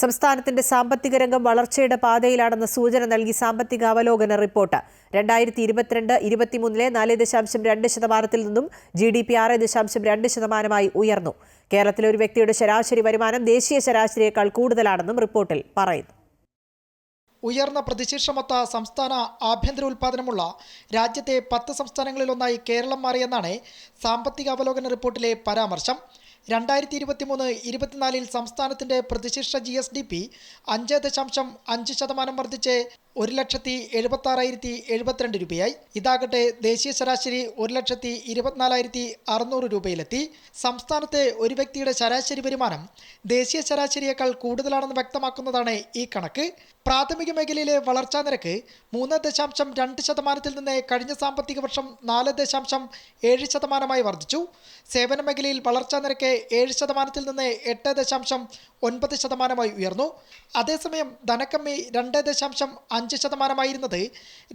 സംസ്ഥാനത്തിന്റെ സാമ്പത്തിക രംഗം വളർച്ചയുടെ പാതയിലാണെന്ന സൂചന നൽകി സാമ്പത്തിക അവലോകന റിപ്പോർട്ട്. രണ്ടായിരത്തി ഇരുപത്തിരണ്ട് ഇരുപത്തിമൂന്നിലെ നാല് ദശാംശം രണ്ട് ശതമാനത്തിൽ നിന്നും ജി ഡി പി ആറ് ദശാംശം രണ്ട് ശതമാനമായി ഉയർന്നു. കേരളത്തിലെ ഒരു വ്യക്തിയുടെ ശരാശരി വരുമാനം ദേശീയ ശരാശരിയേക്കാൾ കൂടുതലാണെന്നും റിപ്പോർട്ടിൽ പറയുന്നു. ഉയർന്ന പ്രതിശീർഷമൊത്ത സംസ്ഥാന ആഭ്യന്തര ഉൽപ്പാദനമുള്ള രാജ്യത്തെ പത്ത് സംസ്ഥാനങ്ങളിലൊന്നായി കേരളം മാറിയെന്നാണ് സാമ്പത്തിക അവലോകന റിപ്പോർട്ടിലെ പരാമർശം. രണ്ടായിരത്തി ഇരുപത്തി മൂന്ന് ഇരുപത്തിനാലിൽ സംസ്ഥാനത്തിന്റെ പ്രതിശീർഷ ജി എസ് ഡി പി അഞ്ച് ദശാംശം അഞ്ച് ശതമാനം വർദ്ധിച്ച് ഒരു ലക്ഷത്തി എഴുപത്തി ആറായിരത്തി എഴുപത്തിരണ്ട് രൂപയായി. ഇതാകട്ടെ ദേശീയ ശരാശരി ഒരു ലക്ഷത്തി ഇരുപത്തിനാലായിരത്തി അറുന്നൂറ് രൂപയിലെത്തി. സംസ്ഥാനത്തെ ഒരു വ്യക്തിയുടെ ശരാശരി വരുമാനം ദേശീയ ശരാശരിയേക്കാൾ കൂടുതലാണെന്ന് വ്യക്തമാക്കുന്നതാണ് ഈ കണക്ക്. പ്രാഥമിക മേഖലയിലെ വളർച്ചാ നിരക്ക് മൂന്ന് ദശാംശം രണ്ട് ശതമാനത്തിൽ നിന്ന് കഴിഞ്ഞ സാമ്പത്തിക വർഷം നാല് ദശാംശം ഏഴ് ശതമാനമായി വർദ്ധിച്ചു. സേവന മേഖലയിൽ വളർച്ചാ നിരക്ക് ഏഴ് ശതമാനത്തിൽ നിന്ന് എട്ട് ദശാംശം ഒൻപത് ശതമാനമായി ഉയർന്നു. അതേസമയം ധനക്കമ്മി രണ്ട് ദശാംശം അഞ്ച് ശതമാനമായിരുന്നത്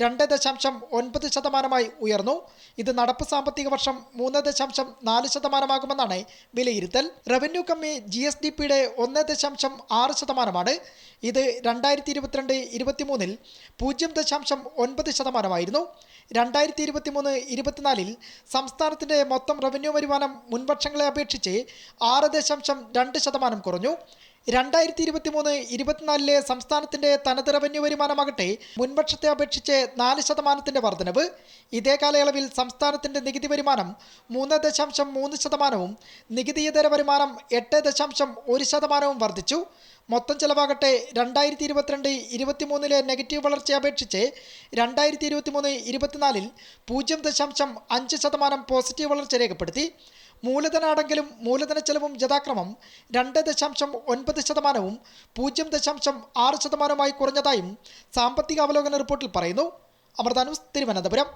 രണ്ട് ദശാംശം ഒൻപത് ശതമാനമായി ഉയർന്നു. ഇത് നടപ്പ് സാമ്പത്തിക വർഷം മൂന്ന് ദശാംശം നാല് ശതമാനമാകുമെന്നാണ് വിലയിരുത്തൽ. റവന്യൂ കമ്മി ജി എസ് ഡി പിയുടെ ഒന്ന് ദശാംശം ആറ് ശതമാനമാണ്. ഇത് രണ്ടായിരത്തി ഇരുപത്തിരണ്ട് ഇരുപത്തിമൂന്നിൽ പൂജ്യം ദശാംശം ഒൻപത് ശതമാനമായിരുന്നു. രണ്ടായിരത്തി ഇരുപത്തി മൂന്ന് ഇരുപത്തിനാലിൽ സംസ്ഥാനത്തിന്റെ മൊത്തം റവന്യൂ വരുമാനം മുൻവർഷങ്ങളെ അപേക്ഷിച്ച് ആറ് ദശാംശം രണ്ട് ശതമാനം കുറഞ്ഞു. രണ്ടായിരത്തി ഇരുപത്തി മൂന്ന് ഇരുപത്തിനാലിലെ സംസ്ഥാനത്തിന്റെ തനത് റവന്യൂ വരുമാനമാകട്ടെ മുൻവർഷത്തെ അപേക്ഷിച്ച് നാല് ശതമാനത്തിന്റെ വർധനവ്. ഇതേ കാലയളവിൽ സംസ്ഥാനത്തിന്റെ നികുതി വരുമാനം മൂന്ന് ദശാംശം മൂന്ന് ശതമാനവും നികുതിയിതര വരുമാനം എട്ട് ദശാംശം ഒരു ശതമാനവും വർദ്ധിച്ചു മൊത്തം ചെലവാകട്ടെ രണ്ടായിരത്തി ഇരുപത്തിരണ്ട് ഇരുപത്തിമൂന്നിലെ നെഗറ്റീവ് വളർച്ചയെ അപേക്ഷിച്ച് രണ്ടായിരത്തി ഇരുപത്തി മൂന്ന് ഇരുപത്തിനാലിൽ പൂജ്യം ദശാംശം അഞ്ച് ശതമാനം പോസിറ്റീവ് വളർച്ച രേഖപ്പെടുത്തി. മൂലധനാണെങ്കിലും മൂലധന ചെലവും യഥാക്രമം രണ്ട് ദശാംശം ഒൻപത് ശതമാനവും പൂജ്യം ദശാംശം ആറ് ശതമാനവുമായി കുറഞ്ഞതായും സാമ്പത്തിക അവലോകന റിപ്പോർട്ടിൽ പറയുന്നു. അമൃതാനൂസ് തിരുവനന്തപുരം.